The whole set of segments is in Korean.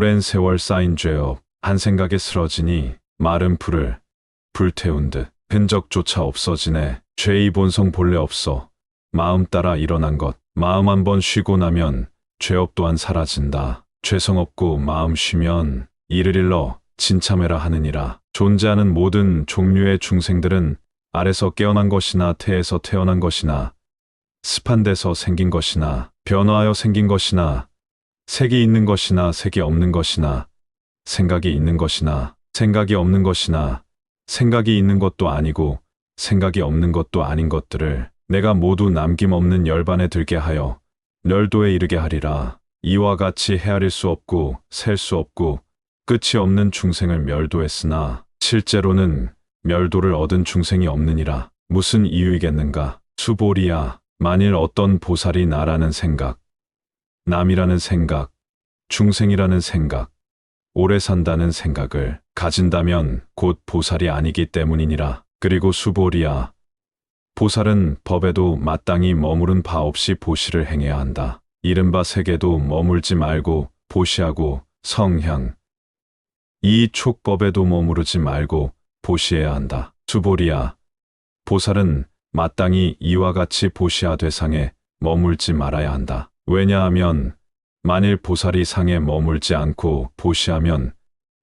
오랜 세월 쌓인 죄업, 한 생각에 쓰러지니 마른 풀을 불태운 듯 흔적조차 없어지네. 죄의 본성 본래 없어. 마음 따라 일어난 것. 마음 한 번 쉬고 나면 죄업 또한 사라진다. 죄성 없고 마음 쉬면 이를 일러 진참해라 하느니라. 존재하는 모든 종류의 중생들은 아래서 깨어난 것이나 태에서 태어난 것이나 습한 데서 생긴 것이나 변화하여 생긴 것이나 색이 있는 것이나 색이 없는 것이나 생각이 있는 것이나 생각이 없는 것이나 생각이 있는 것도 아니고 생각이 없는 것도 아닌 것들을 내가 모두 남김없는 열반에 들게 하여 멸도에 이르게 하리라. 이와 같이 헤아릴 수 없고 셀 수 없고 끝이 없는 중생을 멸도했으나 실제로는 멸도를 얻은 중생이 없느니라. 무슨 이유이겠는가? 수보리야, 만일 어떤 보살이 나라는 생각, 남이라는 생각, 중생이라는 생각, 오래 산다는 생각을 가진다면 곧 보살이 아니기 때문이니라. 그리고 수보리야, 보살은 법에도 마땅히 머무른 바 없이 보시를 행해야 한다. 이른바 세계도 머물지 말고 보시하고 성향, 이 촉법에도 머무르지 말고 보시해야 한다. 수보리야, 보살은 마땅히 이와 같이 보시하 되상에 머물지 말아야 한다. 왜냐하면 만일 보살이 상에 머물지 않고 보시하면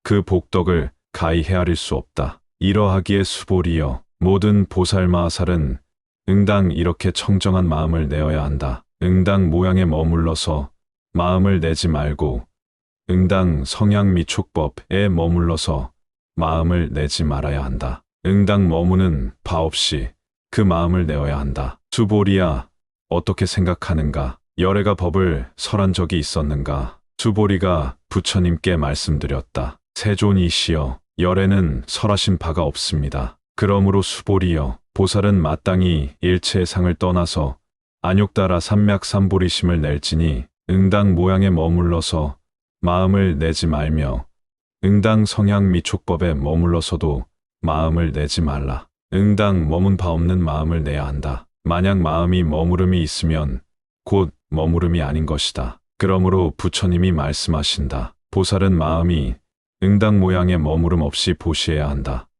그 복덕을 가히 헤아릴 수 없다. 이러하기에 수보리여 모든 보살마살은 응당 이렇게 청정한 마음을 내어야 한다. 응당 모양에 머물러서 마음을 내지 말고 응당 성향 미촉법에 머물러서 마음을 내지 말아야 한다. 응당 머무는 바 없이 그 마음을 내어야 한다. 수보리야, 어떻게 생각하는가? 열애가 법을 설한 적이 있었는가? 수보리가 부처님께 말씀드렸다. 세존이시여, 열애는 설하신 바가 없습니다. 그러므로 수보리여, 보살은 마땅히 일체의 상을 떠나서 안욕 따라 삼맥 삼보리심을 낼지니 응당 모양에 머물러서 마음을 내지 말며 응당 성향 미촉법에 머물러서도 마음을 내지 말라. 응당 머문 바 없는 마음을 내야 한다. 만약 마음이 머무름이 있으면 곧 머무름이 아닌 것이다. 그러므로 부처님이 말씀하신다. 보살은 마음이 응당 모양의 머무름 없이 보시해야 한다.